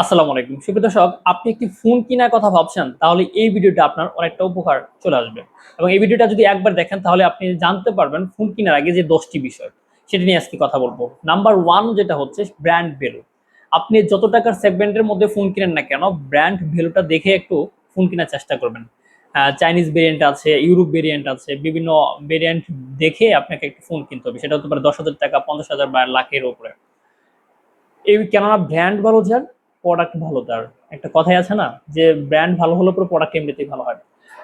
আসসালামু আলাইকুম। সুপ্রিয় দর্শক, আপনি একটি ফোন কেনার কথা ভাবছেন, তাহলে এই ভিডিওটা আপনার অনেকটা উপকার চলে আসবে। এবং এই ভিডিওটা যদি একবার দেখেন, তাহলে আপনি জানতে পারবেন ফোন কেনার আগে যে দশটি বিষয়। সেটা নিয়ে আজকে কথা বলব। নাম্বার ওয়ান যেটা হচ্ছে ব্র্যান্ড ভ্যালু আপনি যত টাকার সেগমেন্টের মধ্যে ফোন কিনেন না কেন ব্র্যান্ড ভ্যালুটা দেখে একটু ফোন কেনার চেষ্টা করবেন। চাইনিজ ভেরিয়েন্ট আছে ইউরোপ ভেরিয়েন্ট আছে, বিভিন্ন ভেরিয়েন্ট দেখে আপনাকে একটা ফোন কিনতে হবে। সেটা হতে পারে দশ হাজার টাকা, পঞ্চাশ হাজার বা লাখের উপরে। এই কেননা ব্র্যান্ড ভালো যার প্রোডাক্ট ভালো তার। একটা কথাই আছে না, যে ব্র্যান্ড ভালো হলো পুরো প্রোডাক্ট এমনিতেই ভালো হয়।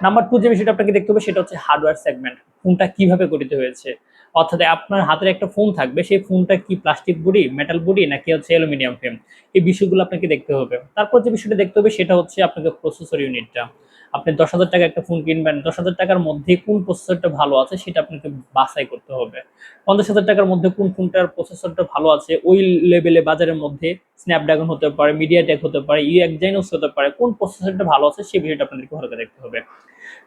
নাম্বার টু যে বিষয়টা আপনাকে দেখতে হবে সেটা হচ্ছে হার্ডওয়্যার সেগমেন্ট ফোনটা কীভাবে গঠিত হয়েছে? অর্থাৎ আপনার হাতের একটা ফোন থাকবে, সেই ফোনটা কি প্লাস্টিক বুড়ি মেটাল বডি নাকি হচ্ছে অ্যালুমিনিয়াম ফ্রেম এই বিষয়গুলো আপনাকে দেখতে হবে। তারপর যে বিষয়টা দেখতে হবে সেটা হচ্ছে আপনাকে প্রসেসর ইউনিটটা আপনি দশ হাজার টাকা একটা ফোন কিনবেন, দশ হাজার টাকার মধ্যে কোন প্রসেসরটা ভালো আছে সেটা আপনাকে বাছাই করতে হবে। পঞ্চাশ হাজার টাকার মধ্যে কোন ফোনটার প্রসেসরটা ভালো আছে ওই লেভেলে বাজারের মধ্যে স্ন্যাপড্রাগন হতে পারে মিডিয়াটেক হতে পারে ইউ হতে পারে, কোন প্রসেসরটা ভালো আছে সেই বিষয়টা আপনাদেরকে ভালো দেখতে হবে।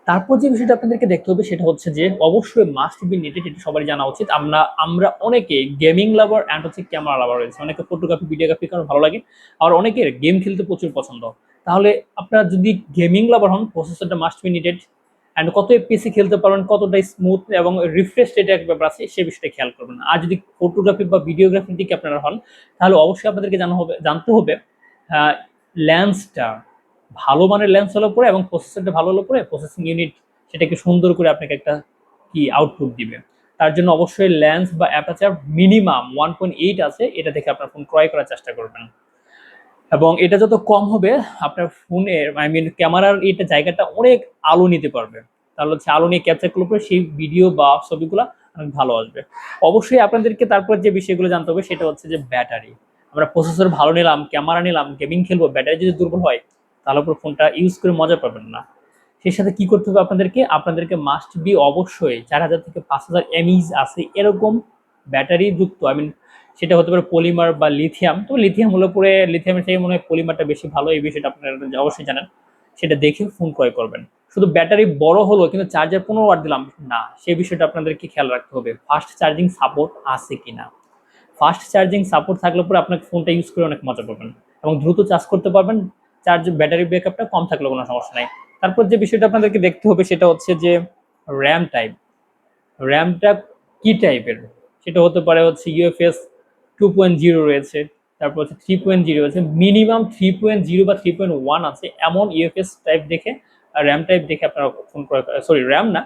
তারপর যে বিষয়টা আপনাদেরকে দেখতে হবে সেটা হচ্ছে যে অবশ্যই মাস্ট বি নিটেড এটা সবারই জানা উচিত। আমরা আমরা অনেকে গেমিং লাভার অ্যান্ড হচ্ছে ক্যামেরা লাভার রয়েছে। অনেকে ফটোগ্রাফি ভিডিওগ্রাফি কারণ ভালো লাগে। আর অনেকের গেম খেলতে প্রচুর পছন্দ। তাহলে আপনারা যদি গেমিং লাভার হন প্রসেসরটা মাস্ট বি নিটেড অ্যান্ড কত এপিসি খেলতে পারবেন, কতটা স্মুথ এবং রিফ্রেশ রেট এক ব্যাপার আছে, সে বিষয়টা খেয়াল করবেন। আর যদি ফটোগ্রাফি বা ভিডিওগ্রাফির দিকে আপনারা হন, তাহলে অবশ্যই আপনাদেরকে জানা হবে, জানতে হবে ল্যান্সটা ভালো মানের ল্যান্স হলো পরে এবং প্রসেসরটা ভালো হলো পরে প্রসেসিং ইউনিট সেটাকে সুন্দর করে আপনাকে একটা কি আউটপুট দিবে। তার জন্য অবশ্যই ল্যান্স বা aperture minimum one point eight আছে, এটা দেখে আপনার ফোন ক্রয় করার চেষ্টা করবেন। এবং এটা যত কম হবে, আপনার ফোনের আই মিন ক্যামেরার এটা জায়গাটা অনেক আলো নিতে পারবে। তাহলে হচ্ছে আলো নিয়ে ক্যাপচার করলে পরে সেই ভিডিও বা ছবিগুলো অনেক ভালো আসবে। অবশ্যই আপনাদেরকে তারপর যে বিষয়গুলো জানতে হবে সেটা হচ্ছে যে ব্যাটারি। আমরা প্রসেসর ভালো নিলাম ক্যামেরা নিলাম গেমিং খেলব, ব্যাটারি যদি দুর্বল হয়, তাহলে উপর ফোনটা ইউজ করে মজা পাবেন না। সেই সাথে কি করতে হবে আপনাদেরকে? আপনাদেরকে মাস্ট বি অবশ্যই চার হাজার থেকে পাঁচ হাজার এমইজ আছে এরকম ব্যাটারি যুক্ত আই মিন সেটা হতে পারে পলিমার বা লিথিয়াম তো লিথিয়াম হলে পরে লিথিয়ামের থেকে মনে হয় পলিমারটা বেশি ভালো, এই বিষয়টা আপনারা অবশ্যই জানেন। সেটা দেখে ফোন ক্রয় করবেন। শুধু ব্যাটারি বড় হলো, কিন্তু চার্জার পনেরো ওয়াট দিলাম, না সেই বিষয়টা আপনাদেরকে খেয়াল রাখতে হবে। ফাস্ট চার্জিং সাপোর্ট আছে কি না ফাস্ট চার্জিং সাপোর্ট থাকলে পরে আপনার ফোনটা ইউজ করে অনেক মজা পাবেন। এবং দ্রুত চার্জ করতে পারবেন চার্জ ব্যাটারি ব্যাকআপটা কম থাকলে কোনো সমস্যা নাই। তারপর যে বিষয়টা আপনাদেরকে দেখতে হবে, সেটা হচ্ছে যে র্যাম টাইপ র্যামটা কি টাইপের সেটা হতে পারে হচ্ছে ইউএফএস টু পয়েন্ট জিরো রয়েছে, তারপর হচ্ছে থ্রি পয়েন্ট জিরো আছে মিনিমাম থ্রি পয়েন্ট জিরো বা থ্রি পয়েন্ট ওয়ান আছে, এমন ইউএফএস টাইপ দেখে র্যাম টাইপ দেখে আপনারা ফোন ক্রয় সরি র্যাম না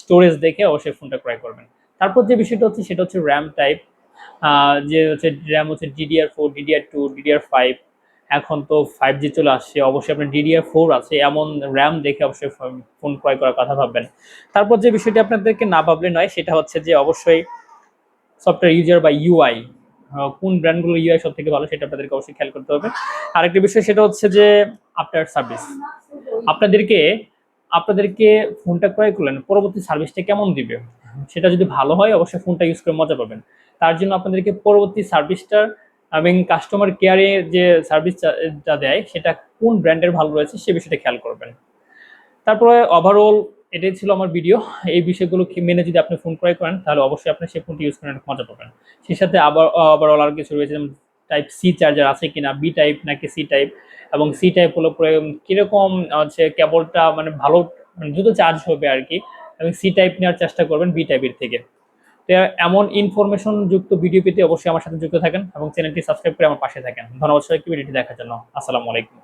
স্টোরেজ দেখে অবশ্যই ফোনটা ক্রয় করবেন। তারপর যে বিষয়টা হচ্ছে, সেটা হচ্ছে র্যাম টাইপ যে হচ্ছে র্যাম হচ্ছে DDR four DDR two DDR five এখন তো ফাইভ জি চলে আসছে, অবশ্যই আপনার ডিডিআর ফোর আছে, এমন র্যাম দেখে অবশ্যই ফোন ক্রয় করার কথা ভাববেন। তারপর যে বিষয়টি আপনাদেরকে না ভাবলে নয়, সেটা হচ্ছে যে অবশ্যই সফটওয়্যার ইউজার বা ইউআই কোন ব্র্যান্ডগুলো ইউআই সব থেকে ভালো সেটা আপনাদেরকে অবশ্যই খেয়াল করতে হবে। আরেকটি বিষয় সেটা হচ্ছে যে আফটার সার্ভিস আপনাদেরকে আপনাদেরকে ফোনটা ক্রয় করলেন, পরবর্তী সার্ভিসটা কেমন দিবে? সেটা যদি ভালো হয়, অবশ্যই ফোনটা ইউজ করে মজা পাবেন। তার জন্য আপনাদেরকে পরবর্তী সার্ভিসটার এবং কাস্টমার কেয়ারে যে সার্ভিসটা দেয়, সেটা কোন ব্র্যান্ডের ভালো রয়েছে সে বিষয়টা খেয়াল করবেন। তারপরে ওভারঅল এটাই ছিল আমার ভিডিও এই বিষয়গুলো মেনে যদি আপনি ফোন ক্রয় করেন, তাহলে অবশ্যই আপনি সেই ফোনটি ইউজ করে অনেক মজা পাবেন সেই সাথে আবার ওভারঅল আর কিছু রয়েছে টাইপ সি চার্জার আছে কিনা বি টাইপ নাকি সি টাইপ এবং সি টাইপ হলো কীরকম হচ্ছে কেবলটা মানে ভালো মানে দ্রুত চার্জ হবে আর কি, এবং সি টাইপ নেওয়ার চেষ্টা করবেন বি টাইপের থেকে। তো এমন ইনফরমেশন যুক্ত ভিডিও পেতে অবশ্যই আমার সাথে যুক্ত থাকেন, এবং চ্যানেলটি সাবস্ক্রাইব করে আমার পাশে থাকেন। ধন্যবাদ সবাইকে ভিডিওটি দেখার জন্য। আসসালামু আলাইকুম।